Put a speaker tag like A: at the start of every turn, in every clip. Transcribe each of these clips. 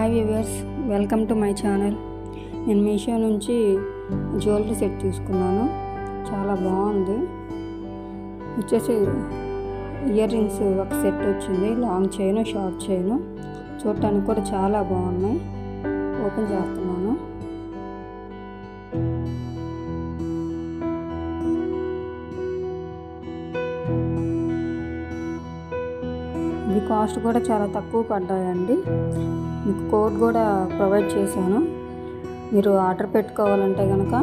A: Hi viewers welcome to my channel నేను మీషో నుంచి jewellery set తీసుకున్నాను. చాలా బాగుంది. వచ్చేసి ఇయర్ రింగ్స్ ఒక సెట్ వచ్చింది. లాంగ్ చైన్ షార్ట్ చైన్ చూడటానికి కూడా చాలా బాగున్నాయి. ఓపెన్ చేస్తాను. ఇది కాస్ట్ కూడా చాలా తక్కువ పడ్డాయండి. మీకు కోడ్ కూడా ప్రొవైడ్ చేశాను. మీరు ఆర్డర్ పెట్టుకోవాలంటే కనుక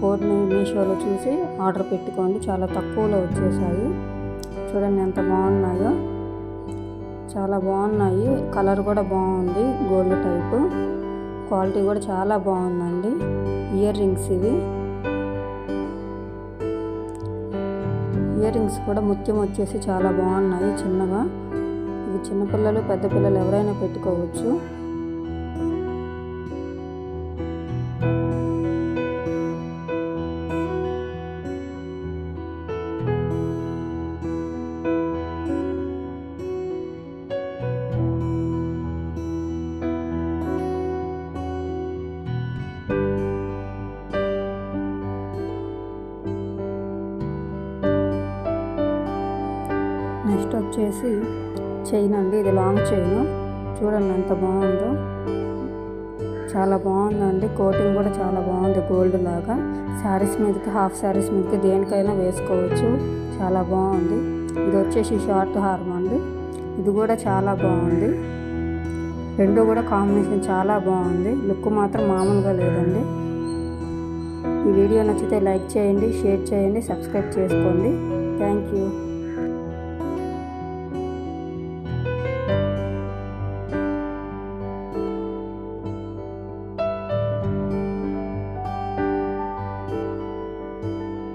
A: కోడ్ని మీషోలో చూసి ఆర్డర్ పెట్టుకోండి. చాలా తక్కువలో వచ్చేసాయి. చూడండి ఎంత బాగున్నాయో. చాలా బాగున్నాయి. కలర్ కూడా బాగుంది. Gold type. క్వాలిటీ కూడా చాలా బాగుందండి. ఇయర్ రింగ్స్ ఇవి. ఇయర్ రింగ్స్ కూడా ముత్యం వచ్చేసి చాలా బాగున్నాయి చిన్నగా. ఇవి చిన్నపిల్లలు పెద్ద పిల్లలు ఎవరైనా పెట్టుకోవచ్చు. నెక్స్ట్ వచ్చేసి చైన్ అండి. ఇది లాంగ్ చైన్ చూడండి ఎంత బాగుందో. చాలా బాగుందండి. కోటింగ్ కూడా చాలా బాగుంది. గోల్డ్ లాగా. శారీస్ మీదకి హాఫ్ శారీస్ మీదకి దేనికైనా వేసుకోవచ్చు. చాలా బాగుంది. ఇది వచ్చేసి షార్ట్ హార్మ్ అండి. ఇది కూడా చాలా బాగుంది. రెండు కూడా కాంబినేషన్ చాలా బాగుంది. లుక్ మాత్రం మామూలుగా లేదండి. ఈ వీడియో నచ్చితే లైక్ చేయండి షేర్ చేయండి సబ్స్క్రైబ్ చేసుకోండి. Thank you